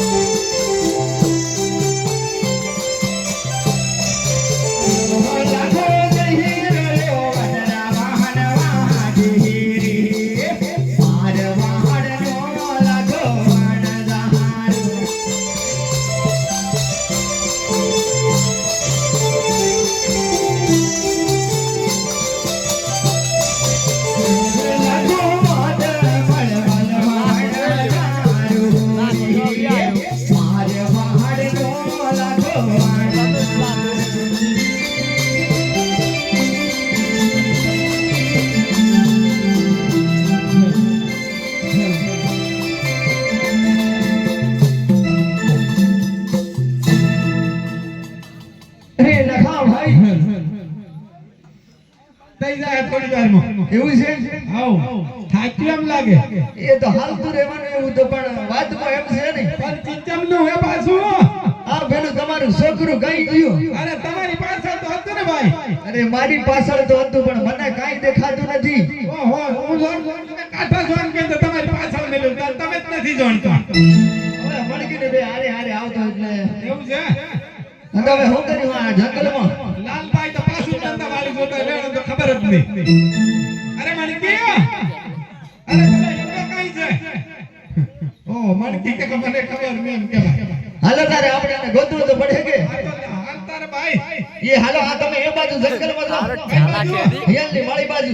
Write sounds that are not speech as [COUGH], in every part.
અરે એવું છે? હાઉ થાક્યું એમ લાગે. એ તો હાલતું રહેવાનું એવું તો પણ વાતમાં એમ છે નહીં. પણ ચિંતમનું હે પાછું. આ પેલું તમારું છોકરું કઈ ગયું. અરે તમારી પાછળ તો હતું ને ભાઈ. અરે મારી પાછળ તો હતું પણ મને કાંઈ દેખાતું નથી. ઓહો હું જોન કાઠા જોન કે તો તમારી પાછળ મેલું. તમે જ નથી જોણતા. હવે વળગીને બે હારે હારે આવતો એટલે એવું છે? અને હવે કર્યું આ જંગલમાં? લાલભાઈ તો પાછું ધંધા વાળી જોતા તો ખબર જ નહીં. અરે અરે પેલા ઈંડો છે [LAUGHS] ઓ મણકી કે મને ખબર હાલો તારે આપણે ગોતવું તો પડે કે આ તો હાલ તારે ભાઈ એ હાલો આ તમે એ બાજુ જંગલમાં જાઓ કઈ બાજુ? હિયલની માળી બાજુ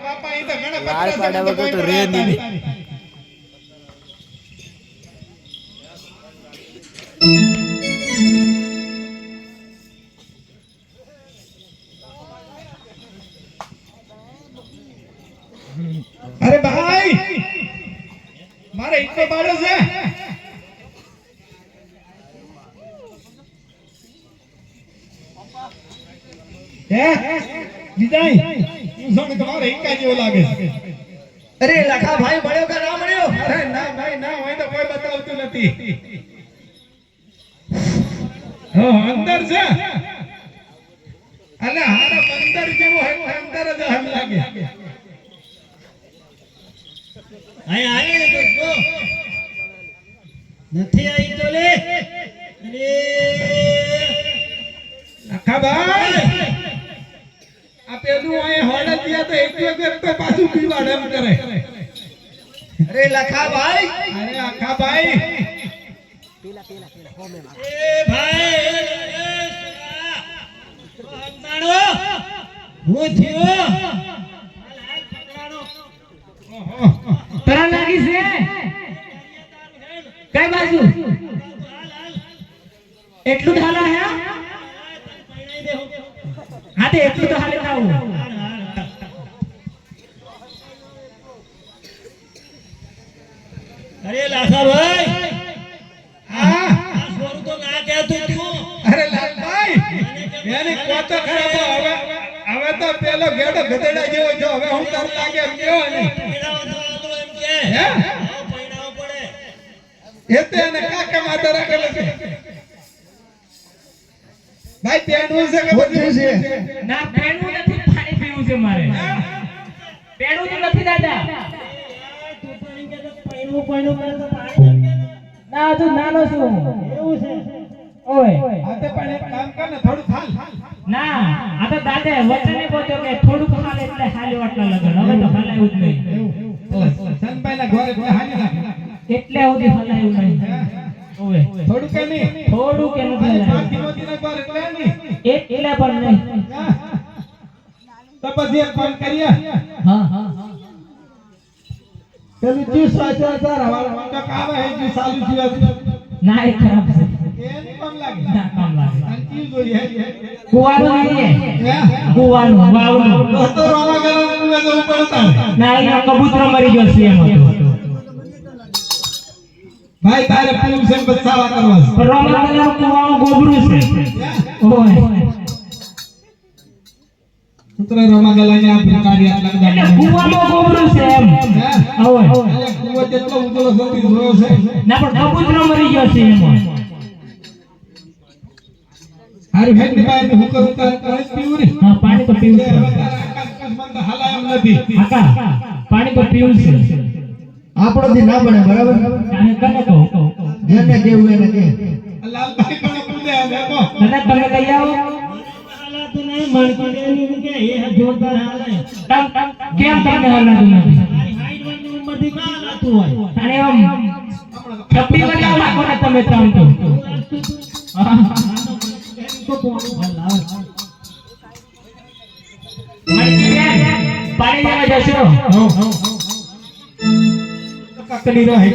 બાપા ઈ તો ઘણા લાલ છે, તો રે નહીં. તારી. અરે ભાઈ મારે ઈટનો પાડો છે. હે? વિજય તું સોને તમારે ઈકા જેવો લાગે અરે લખા ભાઈ મળ્યો કે ના મળ્યો અરે ના ભાઈ ના હોય તો કોઈ બતાવતું નથી. હો અંદર છે. અલે હારા અંદર જેવો હે અંદર જ હમ લાગે. અહીં આવીને તો જો. નથી આવી તો લે. અરે. આખા ભાઈ આ પેલું અહીં હોડે ગયા તો એક એક તો પાછું પીવાડ એમ કરે. અરે લખા ભાઈ અરે આખા એ, હું થયો હાલ, હાલ, પકડાનો. ઓહો. તરા લાગી છે કઈ બાજુ એટલું જ હે હા. તે એટલું તો હાલે થાવું અરે લાખા ભાઈ હા આ તો ના કહેતું તું અરે લાલભાઈ એને કોતો ખરાબ હવે હવે તો પેલો ગેડો ગધેડા જેવો જો હવે હું તાર લાગે કેવો ને પૈણાવો તો કે હે? હા, પૈણાવો પડે એ તે એને કાકે માથે રાખેલો છે. ભાઈ પેડું છે કે બધું? છે. ના પેડું નથી પાણી પીવું છે મારે. પેડું તો નથી દાદા. તું તો કરે તો પાણી ના હજુ નાનો છું. એવું છે? ઓય. આ તે પણ એક કામ કર ને થોડું થાલ. ના આ તો દાદા વચને કે થોડુંક હાલે એટલે હાલે આટલા લગન. હવે તો હલાયું જ નહીં. સનભાઈ ના ઘરે હાલી એટલે સુધી હલાયું નહીં. ઓય થોડું કે નહીં થોડું કે નથી પાંચ હલાયું ના એટલે નહીં. એટલે પણ નહીં. હા. તો પછી એક ફોન કરીએ. હા. હા હા પેલું જ્યુસ વાંચવા તારા વાળા તો કામ હે જ્યુસ આલુ જીવા ના એ ખરાબ છે. એ નહીં કામ લાગે. ના કામ લાગે. અને ચીજ જોઈએ. હે? કુવાનું કુવાનું વાવનું તો રોવા ગયો તું તો ઉપડતા ના એનો કબૂતર મરી ગયો છે એમાં ભાઈ તારે પૂમ છે બચાવા કરવા છે. પણ રોમલાનું કુવાનું ગોબરું છે. ઓય. પુત્ર રોમા ગલાને આ પ્રકારે આટલા બધા કુવાનું ગોબરું છે એમ. ઓય. કુવો જેટલો ઉતલો સતી જોયો છે. ના પણ કબૂતર મરી ગયો છે એમાં. હારું હેડ બહાર હું કરું તારે તારે પીવું ને. હા પાણી તો પીવું છે. આકાશ આકાશ બંધ હલાય એમ નથી. કાકા પાણી તો પીવું છે. આપણોથી ના બને બરાબર? અને તને કહું. જેને કેવું એને કે લાલભાઈ પણ પૂછે હવે કો તમે કહી આવો. કેમ તમને હલાતું નથી? પાણી જશો કાકડી રહે.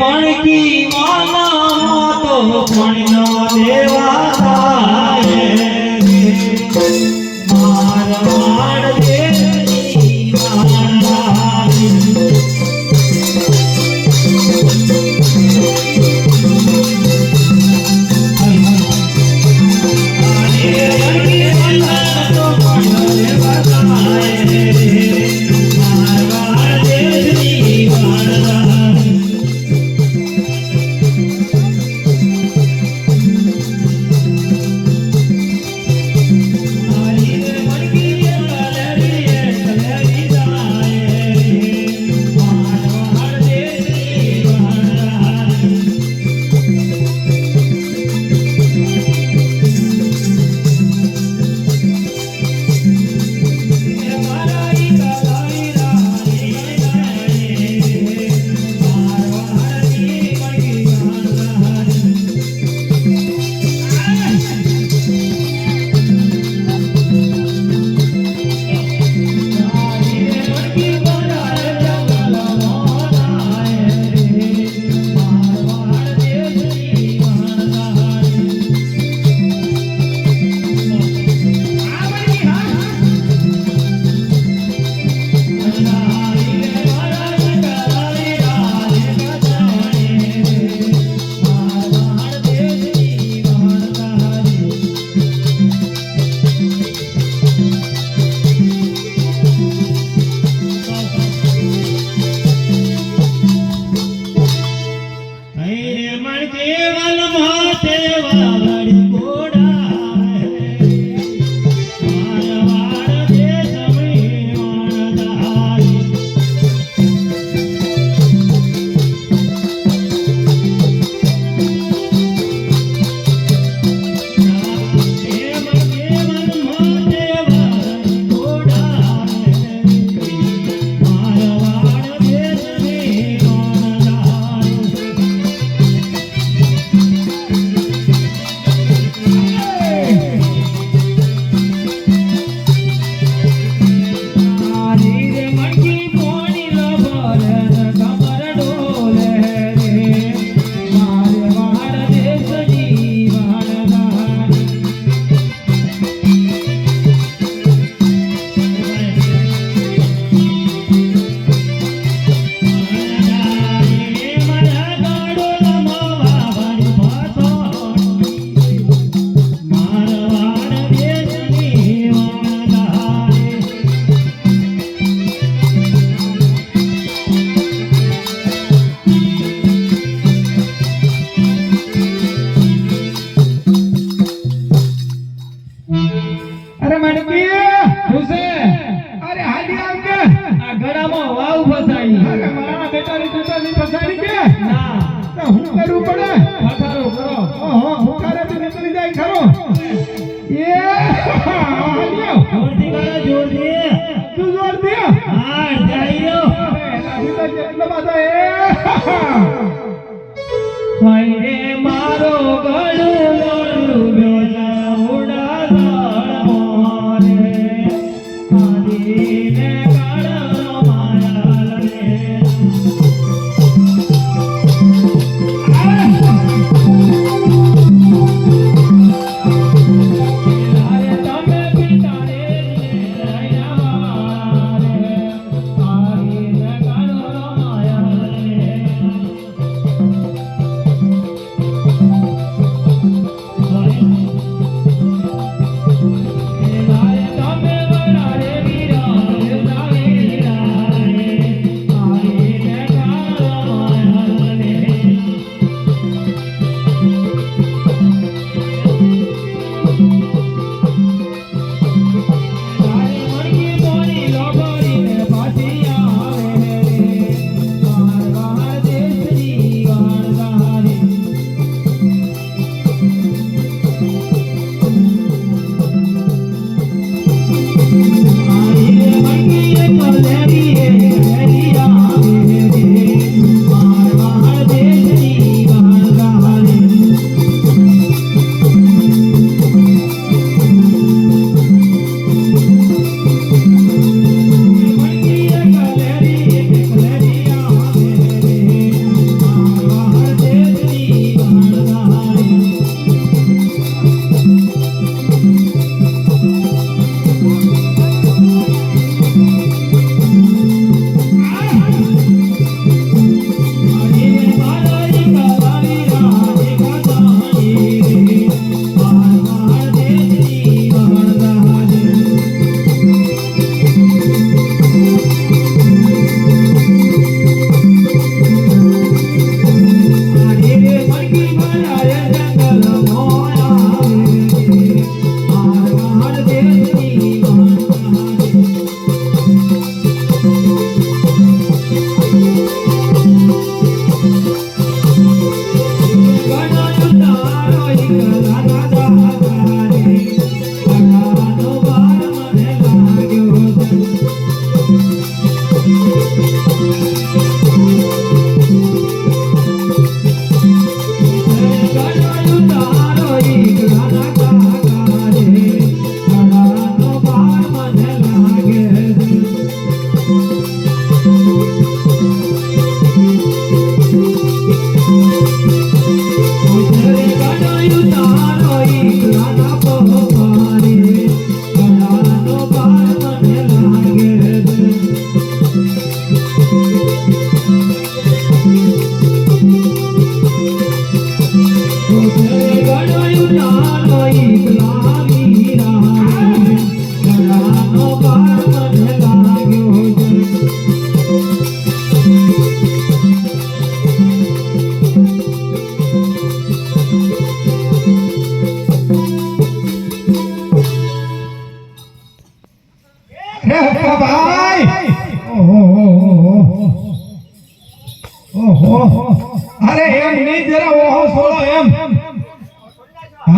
મણકી માના તો મણ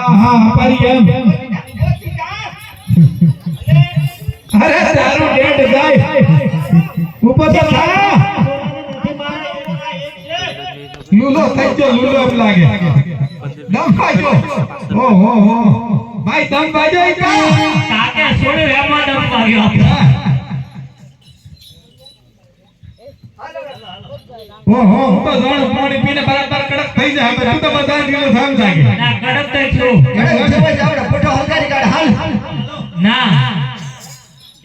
હા હા અપારી એમ અરે તારું જાય. ઉપર તો છે. લૂલો થઈ ગયો લૂલો એમ લાગે. દમ બાજો ઓહો હો ભાઈ દમ બાજો ઈ કા? કાકે છોડ્યું એમાં ઓહો હું તો જાણું પાણી પીને બરાબર કડક થઈ જાય હવે તું તો બધા ઢીલો થામ લાગે ના કડક તો છું અરે ઉઠે જાવડે ફોટો હલકારી કાઢ હાલ. ના.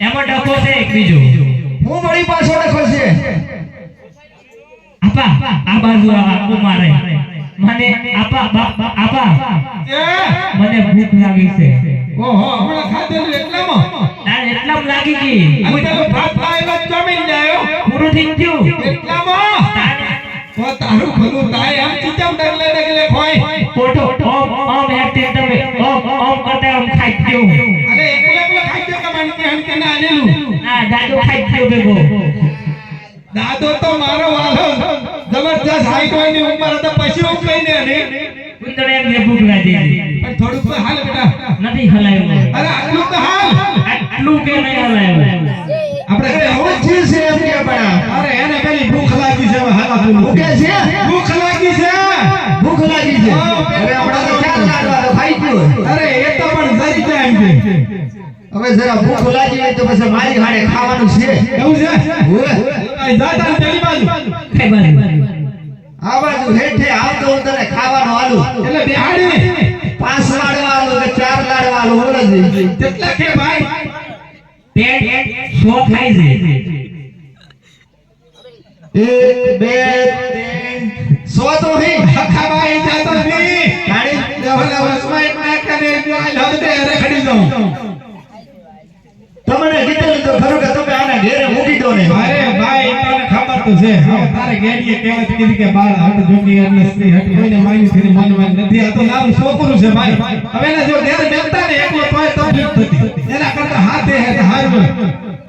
એમાં ડખો છે એક બીજો. હું વળી પાછો ડખો છે. આપા આ બાજુ આ મારે. મને આપા આપા. મને ભૂખ લાગી છે. ઓહો હમણાં ખાધેલું એટલામાં. તાર એટલા લાગી ગઈ. અને પેલો ભાત ખાયેલો જમીન જાયો પૂરું થઈ ગયું. એટલામાં. તો તારું ભલું થાય આમ ચીચમ ડગલે ડગલે ખોય ઓટો ઓમ ઓમ હેઠે તમે ઓમ ઓમ કરતા ઓમ ખાઈ ગયું. અરે એકલો એકલો ખાઈ ગયો કે માણકી હમ કે ના આલેલું ના દાદો ખાઈ ગયો બેગો દાદો તો મારો વાલો. જબરજસ્ત હાઈટ હોયની ઉંમર તો પછી કઈ ને? ઉંદરે ભૂખ લાગી પણ થોડુંક તો હાલ બેટા. નથી હલાયું અરે આટલું તો હાલ. આટલું કે નહીં હલાયું આપણે અરે જ છે એમ કે પણ. અરે એને પેલી ભૂખ લાગી છે હવે હાલા તું છે? ભૂખ લાગી છે. ભૂખ લાગી છે. હવે હમણાં તો ચાર લાડવા તો ગયો. અરે એ તો પણ જરી જાય એમ છે હવે જરા ભૂખ લાગી હોય તો પછી મારી હાડે ખાવાનું છે. એવું છે. આ જાતા બાજુ. કઈ બાજુ. આ બાજુ હેઠે આવતો તને ખાવાનું આલું. એટલે બેહાડી પાંચ લાડવા આલું કે ચાર લાડવા આલું બોલે છે? કેટલા કે ભાઈ? પેટ શો ખાય છે એક બે ત્રણ. સો તો હે આખા ભાઈ જાતો બી. ગાડી જવાના વસમાં એક ના કરે જો આ લડતે અરે ખડી જાઉં. તમને કીધું તો ખરું કે તમે આને ઘેરે મૂકી દો ને. અરે ભાઈ તને છે હવે તારે ગેડીએ કહેવત કીધી કે બાળ હટ જોની એટલે સ્ત્રી હટ કોઈને માની છે મન મન નથી. આ તો નાનું છોકરું છે, ભાઈ. હવે જો ઘેર બેઠતા ને એકલો તોય તો એના કરતા હાથે હે હારું.